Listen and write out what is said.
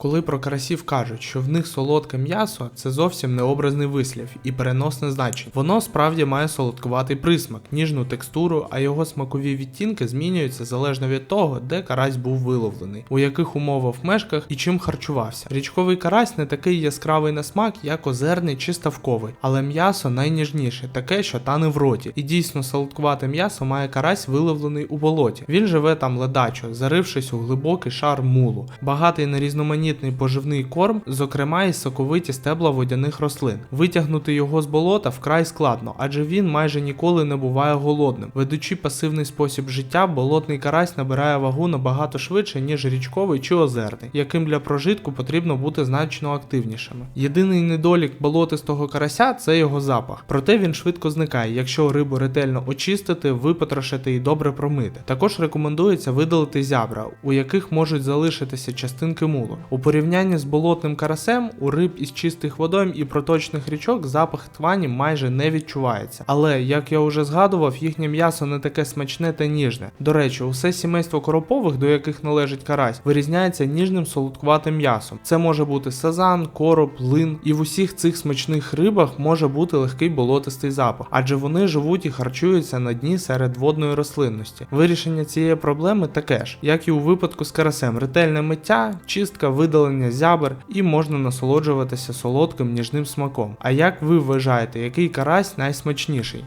Коли про карасів кажуть, що в них солодке м'ясо, це зовсім не образний вислів і переносне значення. Воно справді має солодкуватий присмак, ніжну текстуру, а його смакові відтінки змінюються залежно від того, де карась був виловлений, у яких умовах мешках і чим харчувався. Річковий карась не такий яскравий на смак, як озерний чи ставковий, але м'ясо найніжніше, таке, що тане в роті. І дійсно солодкувате м'ясо має карась виловлений у болоті. Він живе там ледачо, зарившись у глибокий шар мулу, багатий на різноманітний поживний корм, зокрема і соковиті стебла водяних рослин. Витягнути його з болота вкрай складно, адже він майже ніколи не буває голодним. Ведучи пасивний спосіб життя, болотний карась набирає вагу набагато швидше, ніж річковий чи озерний, яким для прожитку потрібно бути значно активнішими. Єдиний недолік болотистого карася це його запах, проте він швидко зникає, якщо рибу ретельно очистити, випотрошити і добре промити. Також рекомендується видалити зябра, у яких можуть залишитися частинки мулу. У порівнянні з болотним карасем у риб із чистих водойм і проточних річок запах твані майже не відчувається. Але як я вже згадував, їхнє м'ясо не таке смачне та ніжне. До речі, усе сімейство коропових, до яких належить карась, вирізняється ніжним солодкуватим м'ясом. Це може бути сазан, короб, лин, і в усіх цих смачних рибах може бути легкий болотистий запах, адже вони живуть і харчуються на дні серед водної рослинності. Вирішення цієї проблеми таке ж, як і у випадку з карасем: ретельне миття, чистка, видалення зябр, і можна насолоджуватися солодким ніжним смаком. А як ви вважаєте, який карась найсмачніший?